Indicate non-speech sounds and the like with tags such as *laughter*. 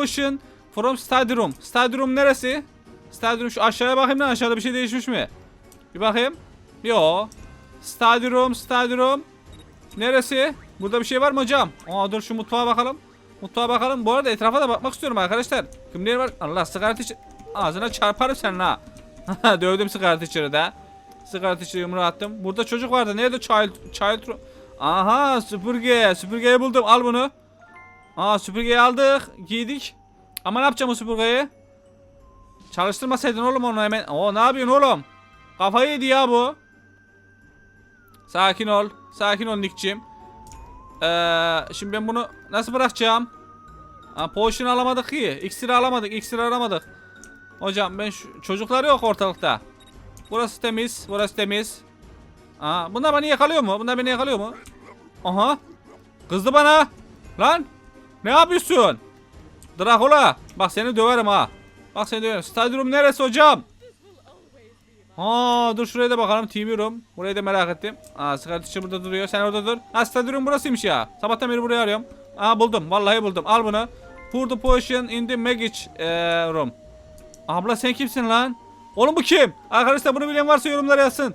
potion from. Study room neresi? Room şu aşağıya bakayım lan aşağıda bir şey değişmiş mi? Bir bakayım. Yo. Study room. Neresi? Burada bir şey var mı hocam? Aa dur şu mutfağa bakalım. Mutfağa bakalım. Bu arada etrafa da bakmak istiyorum arkadaşlar. Kimler var? Allah sigara içi... Ağzına çarparım senin ha. *laughs* Dövdüm sigara içeri de. Sigara içeri yumruğu attım. Burada çocuk vardı. Nerede child... Child... Aha süpürge. Süpürgeyi buldum. Al bunu. Aa süpürgeyi aldık. Giydik. Ama ne yapacağım o süpürgeyi? Çalıştırmasaydın oğlum onu hemen. Oo ne yapıyorsun oğlum? Kafayı yedi ya bu. Sakin ol. Sakin ol Nick'cim. Ee, şimdi ben bunu nasıl bırakacağım? Ha, potion alamadık ki. İksir alamadık. İksir alamadık. Hocam ben şu çocuklar yok ortalıkta. Burası temiz. Burası temiz. Aa, bunlar beni yakalıyor mu? Bunlar beni yakalıyor mu? Aha. Kızdı bana. Lan. Ne yapıyorsun? Dracula. Bak seni döverim ha. Bak seni döverim. Stadyum neresi hocam? Aa dur şuraya da bakalım TV room. Burayı da merak ettim. Aa sigara içi burada duruyor. Sen orada dur. Ha stadyum burasıymış ya. Sabahtan beri burayı arıyorum. Aa buldum. Vallahi buldum. Al bunu. Pour the potion in the magic eee, room. Abla sen kimsin lan? Oğlum bu kim? Arkadaşlar bunu bilen varsa yorumlara yazsın.